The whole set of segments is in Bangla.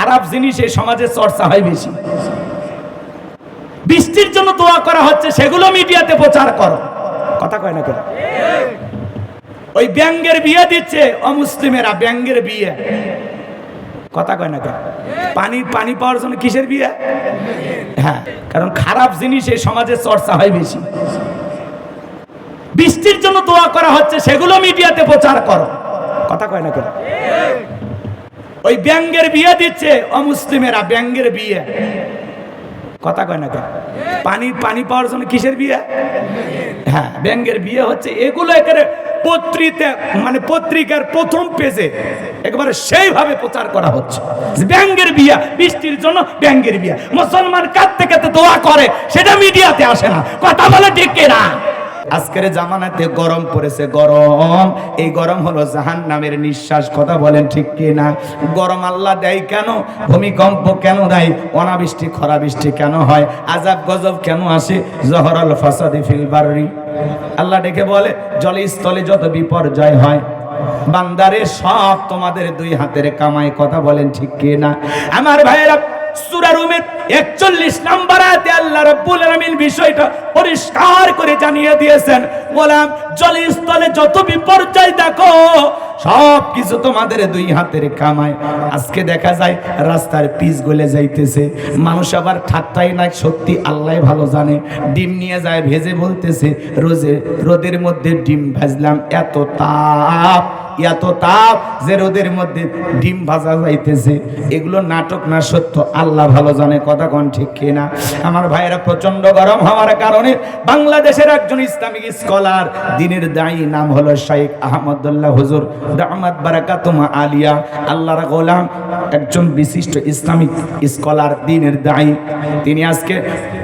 খারাপ জিনিস এই সমাজে চর্চা হয় বেশি। বৃষ্টির জন্য দোয়া করা হচ্ছে, সেগুলো মিডিয়াতে প্রচার করো। কথা কয় না কেন ওই ব্যাঙ্গের বিয়ে দিচ্ছে, অমুসলিমেরা ব্যাঙ্গের বিয়ে। কথা কয় না কেন পানি পানি পাওয়ার জন্য কিসের বিয়ে? হ্যাঁ কারণ খারাপ জিনিস এই সমাজে চর্চা হয় বেশি। বৃষ্টির জন্য দোয়া করা হচ্ছে, সেগুলো মিডিয়াতে প্রচার করো। কথা কয় না কেন ওই ব্যাঙ্গের বিয়ে দিচ্ছে। অমুসলিমেরা ব্যাঙ্গের বিয়ে। কথা কয় না পানি পানি পাওয়ার জন্য কিসের বিয়ে? হ্যাঁ ব্যাঙ্গের বিয়ে হচ্ছে। এগুলো একেবারে পত্রিতে মানে পত্রিকার প্রথম পেজে একবারে সেইভাবে প্রচার করা হচ্ছে। ব্যাঙ্গের বিয়া, বৃষ্টির জন্য ব্যাঙ্গের বিয়া। মুসলমান কাঁদতে কাঁদতে দোয়া করে, সেটা মিডিয়াতে আসে না। কথা বলে ঠিক না আজকের জামানাতে গরম পড়েছে, গরম। এই গরম হলো জাহান নামের নিঃশ্বাস, কথা বলেন ঠিক কি না গরম আল্লাহ দেয় কেন? ভূমিকম্প কেন দেয়? অনাবৃষ্টি খরা বৃষ্টি কেন হয়? আজাব গজব কেন আসে? জহরাল ফাসাদি ফিল বাররি। আল্লাহ ডেকে বলে জলে স্থলে যত বিপর্যয় হয়, বান্দারে সব তোমাদের দুই হাতের কামাই কথা বলেন ঠিক কি না আমার ভাইয়েরা সূরা রুমের 41 নম্বর আয়াতে আল্লাহ বিষয়টা পরিষ্কার করে জানিয়ে দিয়েছেন। যত বিপর্যয় দেখো, সব কিছু তোমাদের দুই হাতের কামায়। আজকে দেখা যায় রাস্তার পিচ গলে যাইতেছে। মানুষ আবার ঠাট্টাই না সত্যি আল্লাহ ভালো জানে। ডিম নিয়ে যায়, ভেজে বলতেছে, রোজে, রোদের মধ্যে ডিম ভাজলাম, এত তাপ। এত তাপ যে রোদের মধ্যে ডিম ভাজা যাইতেছে। এগুলো নাটক না সত্য? আল্লাহ ভালো জানে, কথা কোন ঠিক কিনা আমার ভাইয়েরা প্রচণ্ড গরম হওয়ার কারণে বাংলাদেশের একজন ইসলামিক স্কলার, দিনের দায়ী নাম হলো শাইখ আহমদুল্লাহ হুজুর দামাত বারাকাতুমা আলিয়া। আল্লাহর গোলাম, একজন বিশিষ্ট ইসলামিক স্কলার, দিনের দায়ী। তিনি আজকে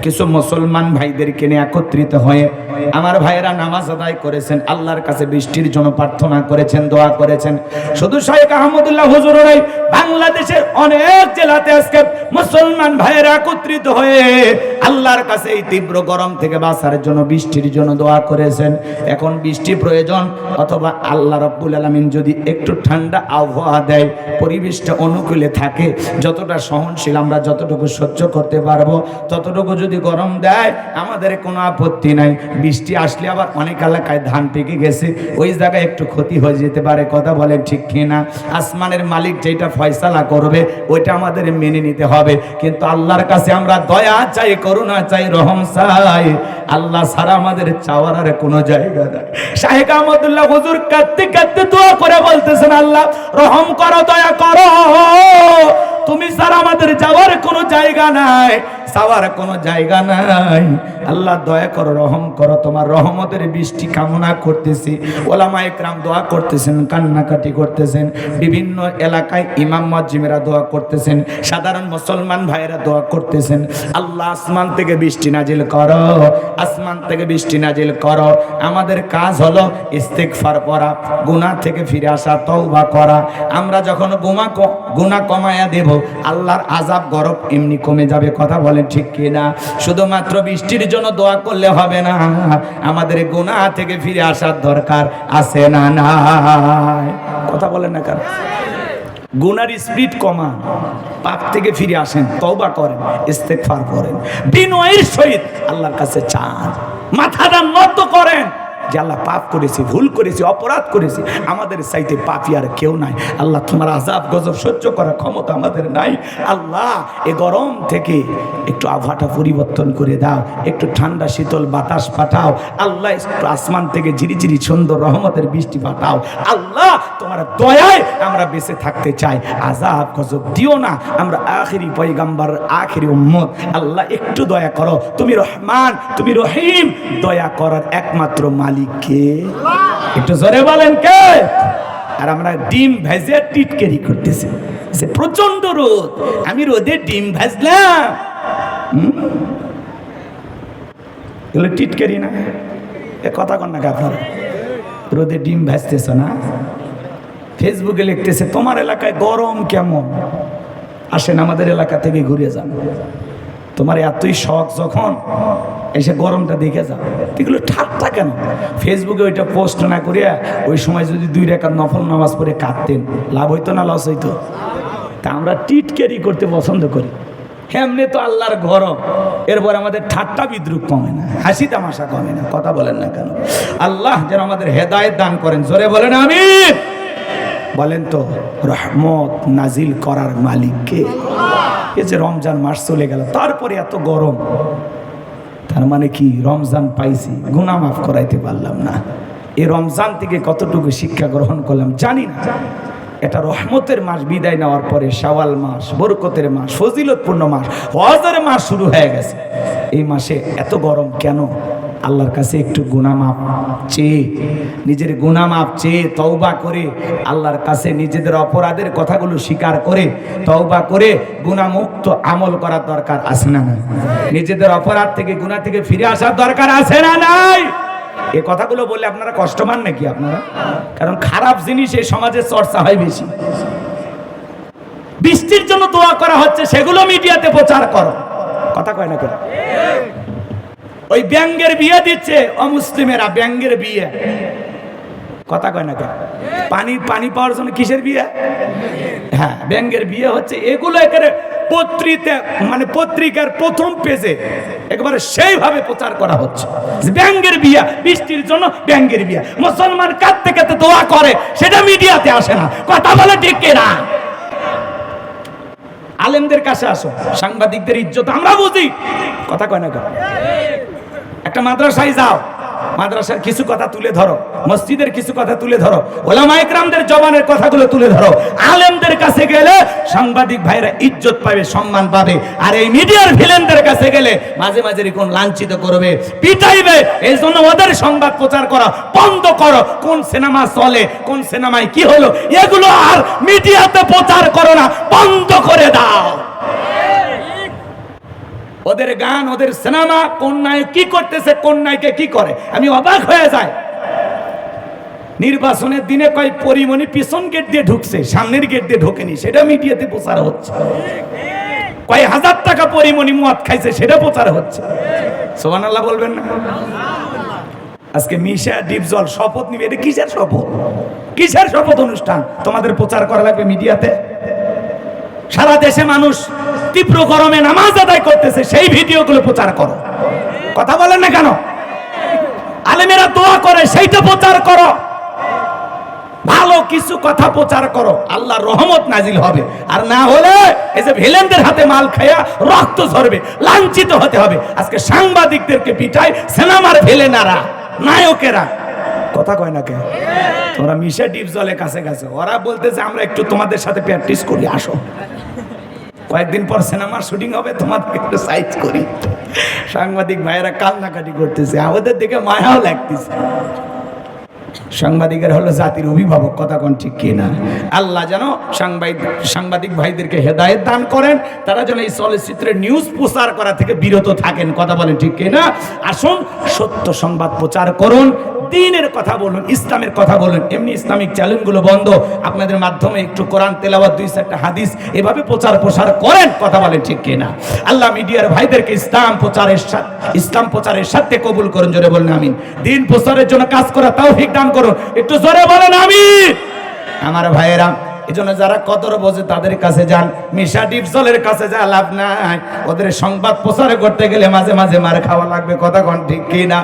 কিছু মুসলমান ভাইদেরকে নিয়ে একত্রিত হয়ে আমার ভাইয়েরা নামাজ আদায় করেছেন, আল্লাহর কাছে বৃষ্টির জন্য প্রার্থনা করেছেন, দোয়া করেছেন। শুধু শেখ আহমদুল্লাহ হুজুর বাংলাদেশের অনেক জেলাতে আজকে মুসলমান ভাইয়েরা একত্রিত হয়ে আল্লাহর কাছে এই তীব্র গরম থেকে বাঁচার জন্য, বৃষ্টির জন্য দোয়া করেছেন। এখন বৃষ্টি প্রয়োজন, অথবা আল্লাহ রব্বুল আলমিন যদি একটু ঠান্ডা আবহাওয়া দেয়, পরিবেশটা অনুকূলে থাকে, যতটা সহনশীল আমরা যতটুকু সহ্য করতে পারব, ততটুকু যদি গরম দেয়, আমাদের কোনো আপত্তি নাই। বৃষ্টি আসলে আবার অনেক এলাকায় ধান পেকে গেছে, ওই জায়গায় একটু ক্ষতি হয়ে যেতে পারে, কথা বলেন ঠিক কিনা? আসমানের মালিক যেটা ফয়সালা করবে, ওইটা আমাদের মেনে নিতে হবে। কিন্তু আল্লাহর কাছে আমরা দয়া চাই, করুণা চাই, রহম চাই। আল্লাহ সারা আমাদের চাওয়ার আর কোনো জায়গা নাই। শাহেক আহমদুল্লাহ হুজুর কাঁদতে কাঁদতে দোয়া করে বলতেছেন, আল্লাহ, রহম করো, দয়া করো। তুমি সারা আমাদের যাওয়ার কোনো জায়গা নাই। চাওয়ার কোনো জায়গা নাই। আল্লাহ দয়া করো, রহম করো, তোমার রহমতের বৃষ্টি কামনা করতেছি। ওলামা একরাম দোয়া করতেছেন, কান্নাকাটি করতেছেন। বিভিন্ন এলাকায় ইমাম মজ্জিমেরা দোয়া করতেছেন। সাধারণ মুসলমান ভাইয়েরা দোয়া করতেছেন। আল্লাহ আসমান থেকে বৃষ্টি নাজিল করো, আসমান থেকে বৃষ্টি নাজিল করো। আমাদের কাজ হলো ইস্তেকফার করা গুনাহ থেকে ফিরে আসা, তওবা করা। আমরা যখন গুমা গুনাহ কমায়া দেব, আল্লাহর আজাব গরব এমনি কমে যাবে, কথা বলেন, ঠিক কিনা শুধুমাত্র বৃষ্টির জন্য দোয়া করলে হবে না। আমাদের গুনাহ থেকে ফিরে আসার দরকার আছে না নাই? কথা বলেন না কারণ গুনার স্পিড কমান। পাপ থেকে ফিরে আসেন, তওবা করেন ইস্তেকফার করেন। বিনয়ের সহিত আল্লাহর কাছে চান। মাথাটা নত করেন। যে আল্লাহ পাপ করেছি, ভুল করেছি, অপরাধ করেছি, আমাদের চাইতে পাপি আর কেউ নাই। আল্লাহ, তোমার আজাব গজব সহ্য করার ক্ষমতা আমাদের নাই। আল্লাহ, এ গরম থেকে একটু আবহাওয়াটা পরিবর্তন করে দাও, একটু ঠান্ডা, শীতল বাতাস পাঠাও। আল্লাহ, একটু আসমান থেকে ঝিরিঝিরি সুন্দর রহমতের বৃষ্টি পাঠাও। আল্লাহ তোমার দয়ায় আমরা বেঁচে থাকতে চাই। আজাব গজব দিও না। আমরা আখেরি পয়গাম্বার, আখেরি উম্মত। আল্লাহ, একটু দয়া করো। তুমি রহমান, তুমি রহিম। দয়া করার একমাত্র মালিক কে? একটু জোরে বলেন কে? আর আমরা ডিম ভেজে টিটকেরি করতেছি। যে প্রচণ্ড রোদ। আমি রোদে ডিম ভাজলাম? এগুলো টিটকেরি না? এ কথা কন না আপনারা? রোদে ডিম ভাজতেছ না? ফেসবুকে লিখতেছে, তোমার এলাকায় গরম কেমন? আসেন আমাদের এলাকা থেকে ঘুরে যান। তোমার এতই শখ যখন, এসে গরমটা দেখে যাও এগুলো ঠাট্টা কেন? ফেসবুকে ওইটা পোস্ট না করিয়া ওই সময় যদি দুই রেখার নফল নামাজ পড়ে কাঁদতেন, লাভ হইতো না, লস হইতো? তা আমরা টিটকেরি করতে পছন্দ করি। এমনি তো আল্লাহর গরম। এরপর আমাদের ঠাট্টা বিদ্রুপ কমে না, হাসি তামাশা কমে না, কথা বলেন না কেন? আল্লাহ যেন আমাদের হেদায়েত দান করেন। জোরে বলেন আমি বলেন তো, রহমত নাজিল করার মালিককে এ যে রমজান মাস চলে গেল, তারপরে এত গরম। তার মানে কি, রমজান পাইছি গুনা মাফ করাইতে পারলাম না। এই রমজান থেকে কতটুকু শিক্ষা গ্রহণ করলাম জানি না। এটা রহমতের মাস, বিদায় নেওয়ার পরে শাওয়াল মাস, বরকতের মাস, ফজিলতপূর্ণ মাস, হজের মাস শুরু হয়ে গেছে। এই মাসে এত গরম কেন? আল্লাহর কাছে একটু গুনামাপ চেয়ে, নিজের গুনামাপ চেয়ে তওবা করে, আল্লাহর কাছে নিজেদের অপরাধের কথাগুলো স্বীকার করে, তওবা করে গুণামুক্ত আমল করার দরকার আছে না নাই? নিজেদের অপরাধ থেকে গুণা থেকে ফিরে আসার দরকার আছে না নাই? এই কথাগুলো বললে আপনারা কষ্ট পান নাকি আপনারা? কারণ খারাপ জিনিস এই সমাজে চর্চা হয় বেশি। বৃষ্টির জন্য দোয়া করা হচ্ছে, সেগুলো মিডিয়াতে প্রচার করো। কথা কয় না কেন? ওই ব্যাঙ্গের বিয়ে দিচ্ছে। অমুসলিমেরা ব্যাঙ্গের বিয়ে। কথা কয় না পানি পানি পাওয়ার জন্য কিসের বিয়ে? হ্যাঁ ব্যাঙ্গের বিয়ে হচ্ছে। এগুলো একেবারে পত্রিতে মানে পত্রিকার প্রথম পেজে একবারে সেইভাবে প্রচার করা হচ্ছে। ব্যাঙ্গের বিয়া, বৃষ্টির জন্য ব্যাঙ্গের বিয়া। মুসলমান কাঁদতে কাঁদতে দোয়া করে, সেটা মিডিয়াতে আসে না। কথা বলে ঠিক না আলেমদের কাছে আসো সাংবাদিকদের ইজ্জত আমরা বুঝি। কথা কয় না একটা মাদ্রাসায় যাও মাদ্রাসার কিছু কথা তুলে ধরো, মসজিদের কিছু কথা তুলে ধরো, ওলামা ইকরামদের জবানের কথাগুলো তুলে ধরো। আলেমদের কাছে গেলে সাংবাদিক ভাইরা ইজ্জত পাবে, সম্মান পাবে। আর এই মিডিয়ার ভিলেনদের কাছে গেলে মাঝে মাঝে এরকম লাঞ্ছিত করবে, পিটাইবে। এই জন্য ওদের সংবাদ প্রচার করা, বন্ধ করো। কোন সিনেমা চলে, কোন সিনেমায় কি হলো, এগুলো আর মিডিয়াতে প্রচার করো না, বন্ধ করে দাও। ওদের গান, ওদের সিনেমা কোন কি করতেছে কোন কি করে? আমি অবাক হয়ে যাই। নির্বাচনের দিনে কয় পরিমণি পিছন গেট দিয়ে ঢুকছে, সামনের গেট দিয়ে ঢোকেনি, সেটা মিডিয়াতে প্রচার হচ্ছে। কয় হাজার টাকা পরিমণি মদ খাইছে, সেটা প্রচার হচ্ছে। সোহান আল্লাহ বলবেন না? আজকে মিশা, ডিপজল শপথ নিবে, এটা কিসের শপথ? কিসের শপথ অনুষ্ঠান? তোমাদের প্রচার করা লাগবে মিডিয়াতে? সারা দেশে মানুষ তীব্র গরমে নামাজ আদায় করতেছে, সেই ভিডিওগুলো প্রচার করো। কথা বলেন না কেন? আলেমেরা দোয়া করে, সেইটা প্রচার করো। ভালো কিছু কথা প্রচার করো আল্লাহ রহমত নাজিল হবে। আর না হলে এই যে ভিলেনদের হাতে মাল খায়া রক্ত ঝরবে, লাঞ্ছিত হতে হবে। আজকে সাংবাদিকদেরকে পিটায় সিনেমার ভিলেনারা, নায়কেরা। কথা কয় না কে তোমরা মিশা ডিপ জলের কাছে গেছে। ওরা বলতেছে, আমরা একটু তোমাদের সাথে প্র্যাকটিস করি, আসো। কয়েকদিন পর সিনেমার শুটিং হবে, তোমাদেরকে একটু সাইজ করি। সাংবাদিক ভাইয়েরা কান্নাকাটি করতেছে, আমাদের দেখে মায়াও লাগতেছে। সাংবাদিকের হলো জাতির অভিভাবক, কথা কোন ঠিক কিনা আল্লাহ যেন সাংবাদিক সাংবাদিক ভাইদেরকে হেদায়েত দান করেন, তারা যেন এই চলচ্চিত্রের নিউজ প্রচার করা থেকে বিরত থাকেন, কথা বলেন ঠিক কিনা আসুন, সত্য সংবাদ প্রচার করুন, দিনের কথা বলুন, ইসলামের কথা বলুন, এমনি ইসলামিক চ্যানেলগুলো বন্ধ, আপনাদের মাধ্যমে একটু কোরআন তেলাওয়াত, দুই চারটা হাদিস, এভাবে প্রচার প্রসার করেন, কথা বলেন ঠিক কিনা আল্লাহ মিডিয়ার ভাইদেরকে ইসলাম প্রচারের সাথে, ইসলাম প্রচারের সাথে কবুল করুন, জোরে বলেন, আমিন। দিন প্রচারের জন্য কাজ করা তাও দান করুন। একটু জোরে বলেন আমি আমার ভাইয়েরা, এজন্য যারা কদর বোঝে তাদের কাছে যান। মিশা ডিপসলের কাছে যা লাভ নাই। ওদের সংবাদ প্রচার করতে গেলে মাঝে মাঝে মার খাওয়া লাগবে, কথা কন ঠিক কিনা?